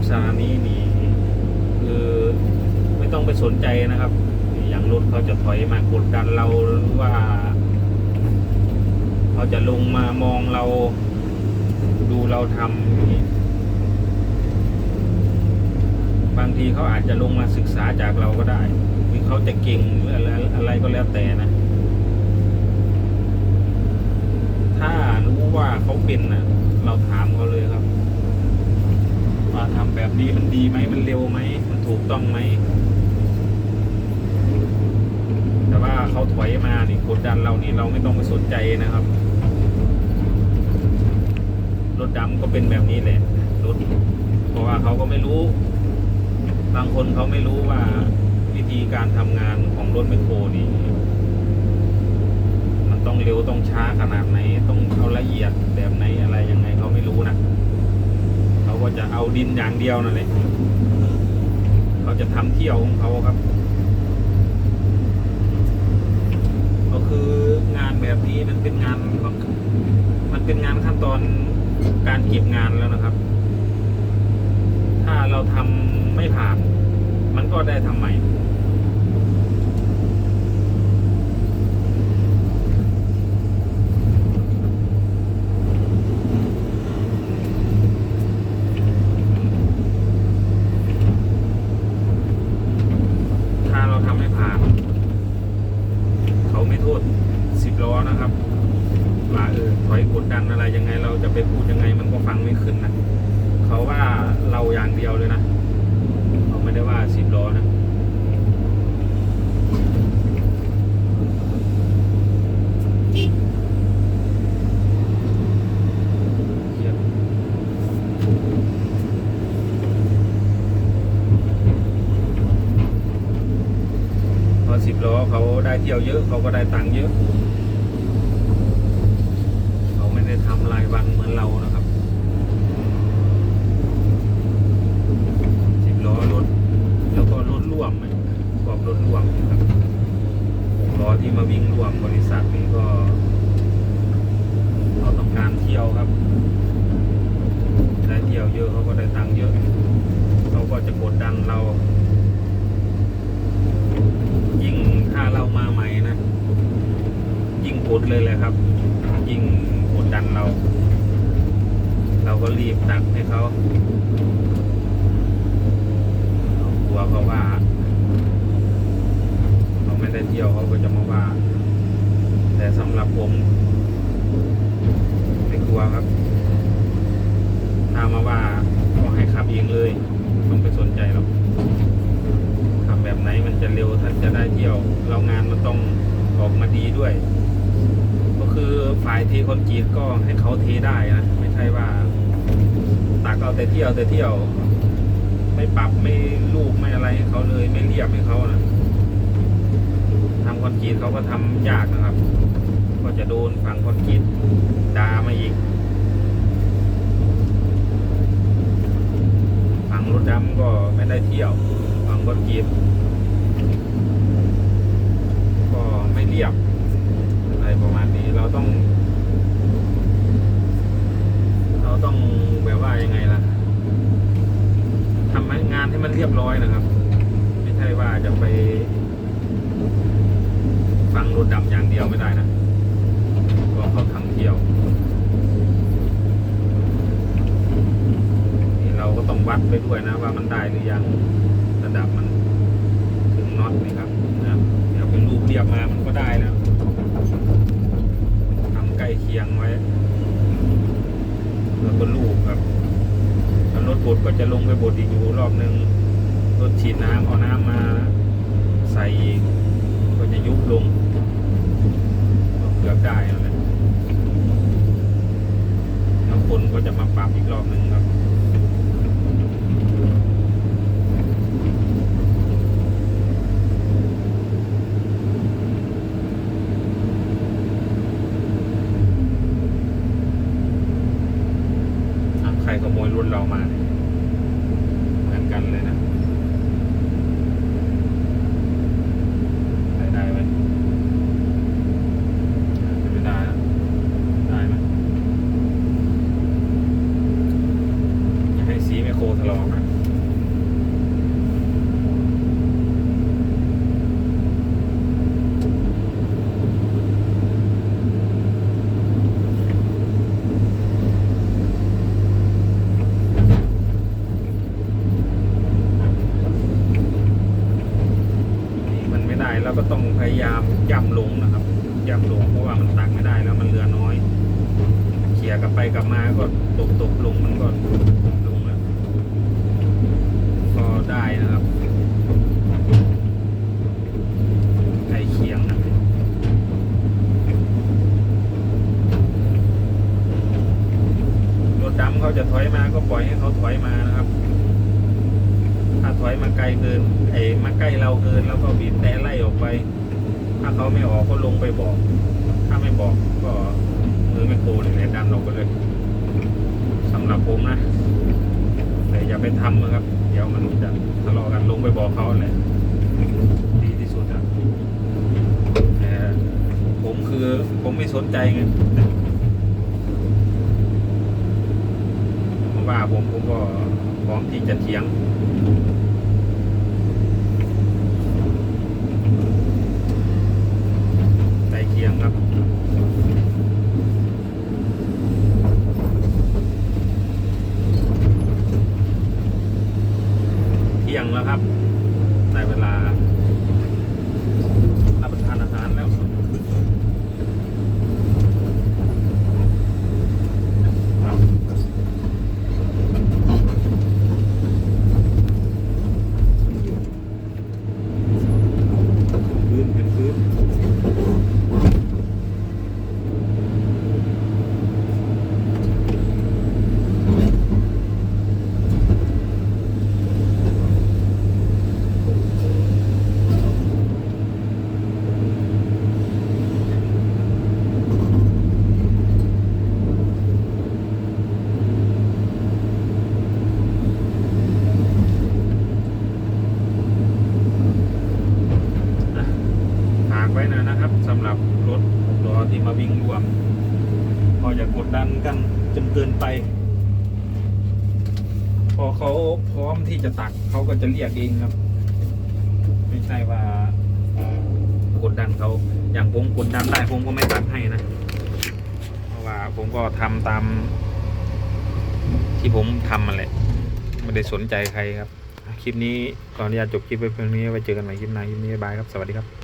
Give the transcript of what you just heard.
กษณะนี้นี่คือไม่ต้องไปสนใจนะครับ อย่างรถเขาจะถอยมากดดันเราหรือว่า เขาจะลงมามองเรา ดูเราทำนี้บางทีเขาอาจจะลงมาศึกษาจากเราก็ได้หรือเขาจะเก่งหรืออะไรอะไรก็แล้วแต่นะ ถ้ารู้ว่าเขาเป็นนะเราถามเขาเลยครับ ว่าทำแบบนี้มันดีไหมมันเร็วไหมมันถูกต้องไหมแต่ว่าเขาถอยมานี่กดดันเรานี่เราไม่ต้องไปสนใจนะครับรถดำก็เป็นแบบนี้แหละรถเพราะว่าเขาก็ไม่รู้ บางคนเขาไม่รู้ว่าวิธีการทำงานของรถแมโครนี่มันต้องเร็วต้องช้าขนาดไหน ต้องเอาละเอียดแบบไหนอะไรยังไงเขาไม่รู้นะ เขาจะเอาดินอย่างเดียวนั่นแหละเขาจะทำเที่ยวของเขาครับ ก็คืองานแบบนี้มันเป็นงานมันเป็นงานขั้นตอนการเก็บงานแล้วนะครับ ถ้าเราทำไม่ผ่าน มันก็ได้ทำใหม่ ถ้าเราทำไม่ผ่าน เขาไม่โทษสิบล้อนะครับว่าเออถอยกดดันอะไรยังไง เราจะไปพูดยังไงมันก็ฟังไม่ขึ้นนะเขาว่าเราอย่างเดียวเลยนะเขาไม่ได้ว่าสิบล้อนะเครียดพอ สิบล้อเขาได้เที่ยวเยอะเขาก็ได้ตังค์เยอะ เขาไม่ได้ทำรายวันเหมือนเรานะครับสิบล้อรถแล้วก็รถร่วมพวกรถร่วมนะครับหกล้อที่มาวิ่งร่วมบริษัทนี้ก็เขาต้องการเที่ยวครับ ได้เที่ยวเยอะเขาก็ได้ตังค์เยอะ เขาก็จะกดดันเรา ยิ่งถ้าเรามาใหม่นะ ยิ่งกดเลยแหละครับ ยิ่งกดดันเรา เราก็รีบตักให้เขาเรากลัวเขาว่า เที่ยวเขาก็จะมาว่า แต่สำหรับผม ไม่กลัวครับ ถ้ามาว่าก็ให้ขับเองเลยไม่ต้องไปสนใจหรอกขับแบบไหนมันจะเร็วถ้านจะได้เที่ยว เรางานมันต้องออกมาดีด้วย ก็คือฝ่ายเทคนกรีตก็ให้เขาเทได้นะไม่ใช่ว่าตักเอาแต่เที่ยวแต่เที่ยว ไม่ปรับไม่ลูกไม่อะไรให้เขาเลย ไม่เรียบให้เขานะ อนกรีตเขาก็ทำยากนะครับ ก็จะโดนฝั่งคอนกรีตด่ามาอีกฝั่งรถดำก็ไม่ได้เที่ยวฝั่งคอนกรีตก็ไม่เรียบอะไรประมาณนี้เราต้อง เราต้องแบบว่ายังไงล่ะทำให้งานให้มันเรียบร้อยนะครับ ไม่ใช่ว่าจะไป ฟังรถดำอย่างเดียว ไม่ได้นะก็เขาทำเที่ยวนี่เราก็ต้องวัดไปด้วยนะว่ามันได้หรือยังระดับมันถึงน็อตนี่ครับนะเดี๋ยวเป็นรูปเรียบมามันก็ได้แล้วทำใกล้เคียงไว้แล้วก็ลูกครับแล้วรถบดก็จะลงไปบดอีกอยู่รอบนึงรถฉีดน้ำเอาน้ำมาใส่อีกก็จะยุบลงก็เกือบได้แล้วแหละแล้วคนก็จะมาปรับอีกรอบนึงครับ อะใครขโมยรถเรามาเนี่ยเหมือนกันเลยนะได้ได้ไหมอะจะไม่ได้แล้วได้ไหม ได้เราก็ต้องพยายามย่ำลงนะครับย่ำลงเพราะว่ามันตักไม่ได้แล้วมันเหลือน้อยเขี่ยกลับไปกลับมาก็ตกตกลงมันก็ลงแล้วก็ได้นะครับไก่เคียงนะรถดำเขาจะถอยมาก็ปล่อยให้เขาถอยมานะครับ ถ้าถอยมาไกลเกินไอ้มาใกล้เราเกินแล้วก็บีบแต่ ถ้าเขาไม่ออกก็ลงไปบอก ถ้าไม่บอกก็มือไม่โกนเลยดันออกไปเลยสำหรับผมนะ แต่อย่าไปทำนะครับ เดี๋ยวมันจะทะเลาะกันลงไปบอกเขาเลยดีที่สุดอะแต่ผมคือผมไม่สนใจไงว่าผมผมก็พร้อมที่จะเถียง ใกล้เคียงครับ เที่ยงแล้วครับได้เวลารับประทานอาหารแล้ว พื้นเป็นพื้น อะฝาก ไว้นะนะครับสำหรับรถหกล้อที่มาวิ่งรวม ก็อย่ากดดันกันจนเกินไป พอเขาพร้อมที่จะตักเขาก็จะเรียกเองครับ ไม่ใช่ว่ากดดันเขาอย่างผมกดดันได้ผมก็ไม่ตักให้นะเพราะว่าผมก็ทำตาม ที่ผมทำมาแหละไม่ได้สนใจใครครับ คลิปนี้ขออนุญาตจบคลิปไว้เพียงนี้ไว้เจอกันใหม่คลิปหน้าคลิปนี้บายครับ สวัสดีครับ